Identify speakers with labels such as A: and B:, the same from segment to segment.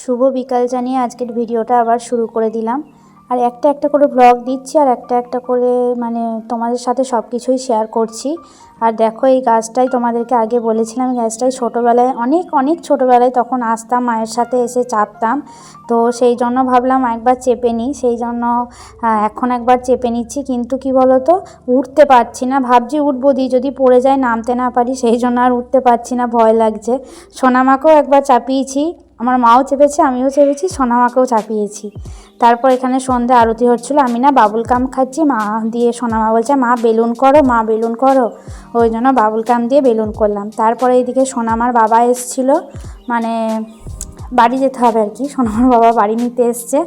A: শুভ বিকাল জানিয়ে আজকের ভিডিওটা আবার শুরু করে দিলাম। আর একটা একটা করে ব্লগ দিচ্ছি আর একটা একটা করে মানে তোমাদের সাথে সব কিছুই শেয়ার করছি। আর দেখো এই গাছটাই তোমাদেরকে আগে বলেছিলাম গাছটাই ছোটোবেলায়, অনেক অনেক ছোটোবেলায় তখন আসতাম, মায়ের সাথে এসে চাপতাম। তো সেই জন্য ভাবলাম একবার চেপে নিই, সেই জন্য এখন একবার চেপে নিচ্ছি। কিন্তু কি বলতো, উঠতে পারছি না। ভাবছি উঠবো দিই যদি পড়ে যায়, নামতে না পারি, সেই জন্য আর উঠতে পারছি না, ভয় লাগছে। সোনামাকেও একবার চাপিয়েছি। আমার মাও চেপেছে, আমিও চেপেছি, সোনামাকেও চাপিয়েছি। তারপর এখানে সন্ধে আরতি হচ্ছিল আমি না বাবুল কাম খাচ্ছি, মা দিয়ে সোনামা বলছে, মা, বেলুন করো, মা, বেলুন করো। ওই জন্য বাবুল কাম দিয়ে বেলুন করলাম। তারপরে এইদিকে সোনামার বাবা এসছিল মানে বাড়ি যেতে হবে আর কি। সোনামার বাবা বাড়ি নিতে এসছে।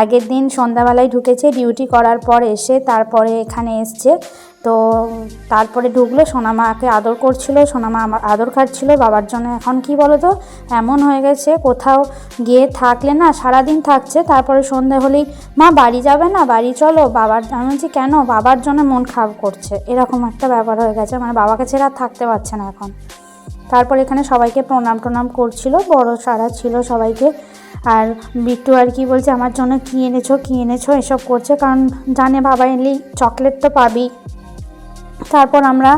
A: আগের দিন সন্ধ্যাবেলায় ঢুকেছে, ডিউটি করার পর এসে তারপরে এখানে এসছে। তো তারপরে ঢুকলো, সোনামাকে আদর করছিল, সোনামা আমার আদর খাচ্ছিল, বাবার জন্য এখন কি বলো তো এমন হয়ে গেছে, কোথাও গিয়ে থাকলে না, সারাদিন থাকছে, তারপরে সন্ধে হলেই, মা, বাড়ি যাবে না? বাড়ি চলো। বাবার, আমি বলছি, কেন? বাবার জন্য মন খারাপ করছে। এরকম একটা ব্যাপার হয়ে গেছে মানে বাবাকে ছেড়ে আর থাকতে পারছে না এখন। তারপর এখানে সবাইকে প্রণাম টনাম করছিল, বড় সারা ছিল সবাইকে। আর বিট্টু আর কি বলছে, আমার জন্য কী এনেছো কী এনেছো, এসব করছে? কারণ জানে বাবা এলেই চকলেট তো পাবি তারপর আমরা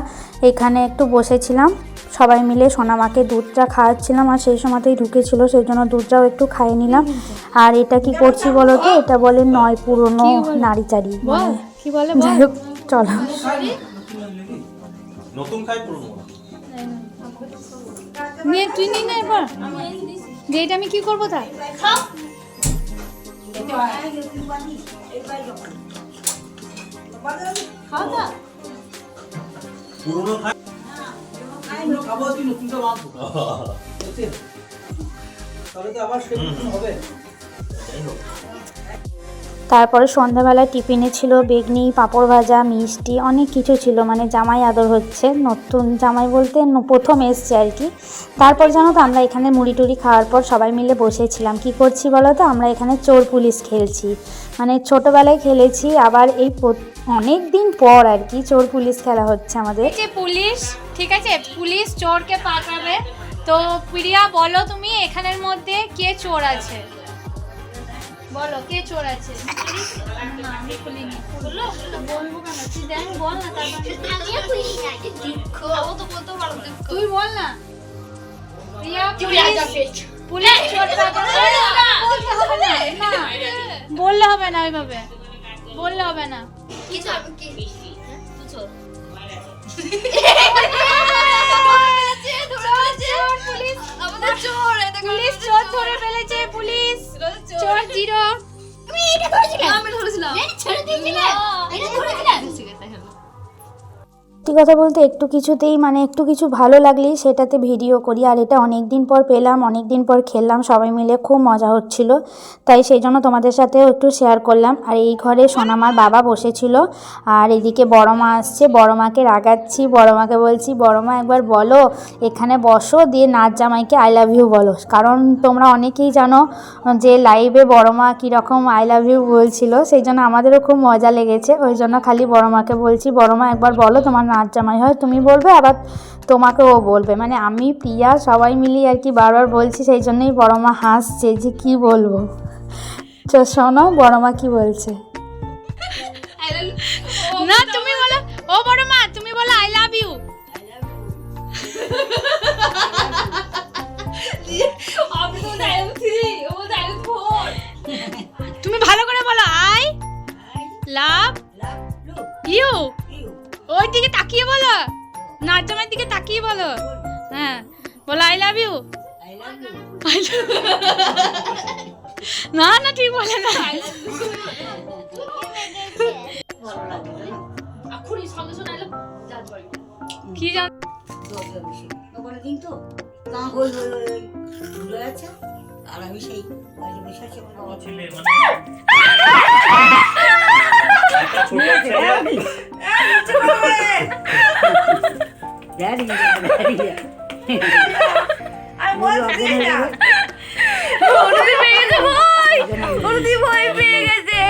A: এখানে একটু বসেছিলাম। সবাই মিলে সোনামাকে দুধটা খাওয়াচ্ছিলাম আর সেই সময়তেই ঢুকেছিল সেই জন্য দুধটাও একটু খাইয়ে নিলাম। আর এটা কি করছি বলো তো? এটা বলে নয় পুরনো নাড়িচাড়ি। চারি
B: কি
A: যাই হোক চলো।
C: নতুন খাই
B: নিয়ে তুই নিই না এবার। যে এটা আমি কি করব তা।
C: পুরনো খাই
D: খাব তুই নতুনটা বাঁধবো তাহলে তো আবার সে নতুন হবে।
A: তারপরে সন্ধ্যাবেলা টিফিনে ছিল বেগনি, পাঁপড় ভাজা, মিষ্টি, অনেক কিছু ছিল। মানে জামাই আদর হচ্ছে, নতুন জামাই বলতে প্রথম এসছে আর কি। তারপর জানো তো আমরা এখানে মুড়ি টুড়ি খাওয়ার পর সবাই মিলে বসেছিলাম। কি করছি বলো তো? আমরা এখানে চোর পুলিশ খেলছি। মানে ছোটোবেলায় খেলেছি, আবার এই অনেক দিন পর আর কি চোর পুলিশ খেলা হচ্ছে আমাদের।
B: যে পুলিশ, ঠিক আছে? পুলিশ চোরকে পাকাবে। তো প্রিয়া, বলো তুমি এখানের মধ্যে কে চোর আছে? বলো কে চোর আছে? আমি খুলিনি। খুললো? তো বলব কেন? তুই দেখ, বল না, তারপর- তুই বল না। প্রিয়া পুলিশ পুলিশ চোর বলতে হবে না। না। বললে হবে না ওইভাবে। বললে হবে না। পুলিশ চোর ধরে ফেলেছে। চোর জিরো।
A: সত্যি কথা বলতে একটু কিছুতেই মানে একটু কিছু ভালো লাগলেই সেটাতে ভিডিও করি। আর এটা অনেক দিন পর পেলাম অনেক দিন পর খেললাম, সবাই মিলে খুব মজা হচ্ছিল। তাই সেই জন্য তোমাদের সাথেও একটু শেয়ার করলাম। আর এই ঘরে সোনামার বাবা বসেছিল। আর এদিকে বড় মা আসছে বড় মাকে রাগাচ্ছি বড় মাকে বলছি বড় মা একবার বলো, এখানে বসো, দিয়ে নাচ জামাইকে আই লাভ ইউ বলো। কারণ তোমরা অনেকেই জানো যে লাইভে বড় মা কীরকম আই লাভ ইউ বলছিল, সেই জন্য আমাদেরও খুব মজা লেগেছে। ওই জন্য খালি বড় মাকে বলছি বড় মা একবার বলো তোমার নাচ জামাই হয়, তুমি বলবে, আবার তোমাকেও ও বলবে। মানে আমি, প্রিয়া, সবাই মিলিয়ে আর কি বারবার বলছি, সেই জন্যই বড় মা হাসছে যে কি বলব। তো শোনো বড় মা কি বলছে?
B: তাকিয়ে বলো? হ্যাঁ বলো আই লাভ ইউ না না ঠিক বলে না। কি জান Daddy, daddy. আমি বলছি না অনুদি পেয়ে গেছে ভয়
E: অনুদি ভয় পেয়ে গেছে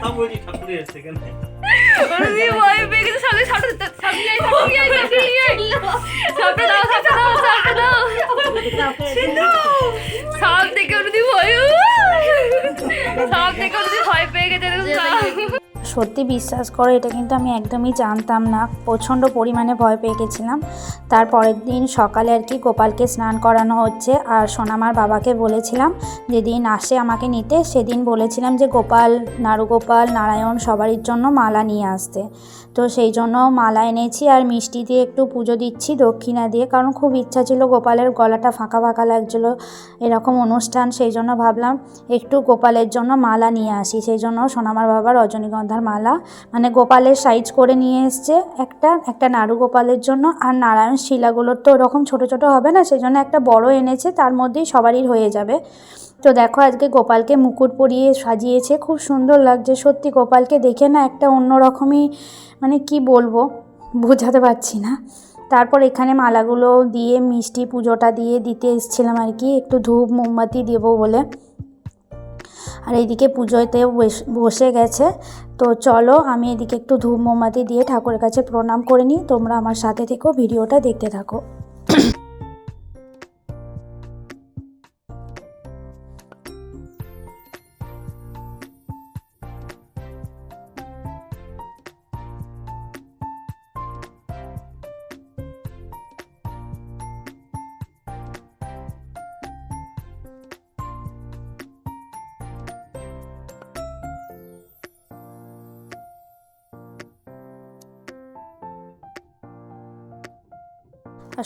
E: ঠাকুরজি ঠাকুরে এসেছে কেন অনুদি ভয় পেয়ে গেছে সামনে সামনে সামনে সামনে সামনে দাও
C: সামনে দাও সামনে দাও সিন্ধু
E: সামনে থেকে অনুদি ভয় সামনে
C: থেকে অনুদি ভয় পেয়ে
B: গেছে
A: সত্যি বিশ্বাস করো, এটা কিন্তু আমি একদমই জানতাম না। প্রচণ্ড পরিমাণে ভয় পেয়ে গেছিলাম। তারপরের দিন সকালে আর কি গোপালকে স্নান করানো হচ্ছে আর সোনামার বাবাকে বলেছিলাম, যেদিন আসে আমাকে নিতে, সেদিন বলেছিলাম যে গোপাল, নারুগোপাল, নারায়ণ সবারই জন্য মালা নিয়ে আসতে। তো সেই জন্য মালা এনেছি আর মিষ্টি দিয়ে একটু পুজো দিচ্ছি দক্ষিণা দিয়ে, কারণ খুব ইচ্ছা ছিল গোপালের গলাটা ফাঁকা ফাঁকা লাগছিল এরকম অনুষ্ঠান, সেই জন্য ভাবলাম একটু গোপালের জন্য মালা নিয়ে আসি। সেই জন্য সোনামার বাবা রজনীগন্ধার মালা মানে গোপালের সাইজ করে নিয়ে এসছে একটা একটা নাড়ু গোপালের জন্য। আর নারায়ণ শিলাগুলোর তো ওরকম ছোট ছোট হবে না, সেই জন্য একটা বড় এনেছে, তার মধ্যেই সবারই হয়ে যাবে। তো দেখো আজকে গোপালকে মুকুট পরিয়ে সাজিয়েছে, খুব সুন্দর লাগছে। সত্যি গোপালকে দেখে না একটা অন্যরকমই মানে কি বলব, বোঝাতে পারছি না। তারপর এখানে মালাগুলো দিয়ে, মিষ্টি পুজোটা দিয়ে দিতে এসেছিলাম আর কি, একটু ধূপ, মোমবাতি দেবো বলে। আর এইদিকে পুজোতে বস- বসে গেছে। তো চলো, আমি এদিকে একটু ধূপ মোমবাতি দিয়ে ঠাকুরের কাছে প্রণাম করে নিই। তোমরা আমার সাথে থেকেও ভিডিওটা দেখতে থাকো।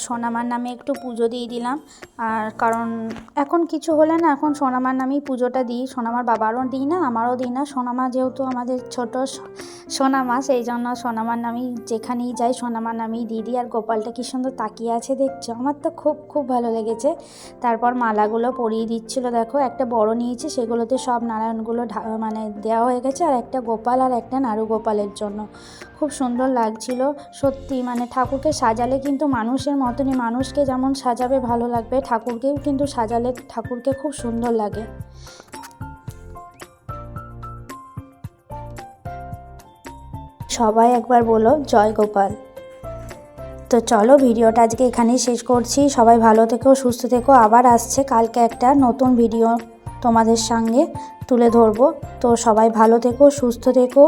A: সোনামার নামে একটু পুজো দিয়ে দিলাম। আর কারণ এখন কিছু হলে না, এখন সোনামার নামেই পুজোটা দিই। সোনামার বাবারও দিই না, আমারও দিই না। সোনামা যেহেতু আমাদের ছোট সোনামা, সেই জন্য সোনামার নামেই যেখানেই যাই সোনামার নামেই দিয়ে দিই। আর গোপালটা কি সুন্দর তাকিয়ে আছে দেখছ? আমার তো খুব খুব ভালো লেগেছে। তারপর মালাগুলো পরিয়ে দিচ্ছিল, দেখো, একটা বড় নিয়েছে, সেগুলোতে সব নারায়ণগুলো মানে দেওয়া হয়ে গেছে। আর একটা গোপাল আর একটা নাড়ু গোপালের জন্য। খুব সুন্দর লাগছিল। সত্যি মানে ঠাকুরকে সাজালে কিন্তু মানুষের মতনই মানুষকে যেমন সাজাবে ভালো লাগবে, ঠাকুরকেও কিন্তু সাজালে ঠাকুরকে খুব সুন্দর লাগে। সবাই একবার বলো, জয় গোপাল। তো চলো, ভিডিওটা আজকে এখানেই শেষ করছি। সবাই ভালো থেকো, সুস্থ থেকো। আবার আসছে কালকে একটা নতুন ভিডিও তোমাদের সঙ্গে তুলে ধরবো। তো সবাই ভালো থেকো, সুস্থ থেকো।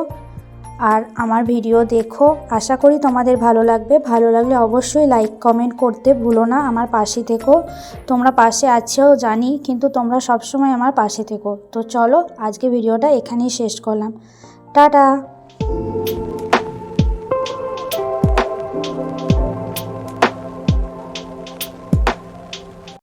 A: আর আমার ভিডিও দেখো। আশা করি তোমাদের ভালো লাগবে। ভালো লাগলে অবশ্যই লাইক কমেন্ট করতে ভুলো না আমার পাশে থেকো। তোমরা পাশে আছেও জানি, কিন্তু তোমরা সবসময় আমার পাশে থেকো। তো চলো আজকে ভিডিওটা এখানেই শেষ করলাম। টাটা!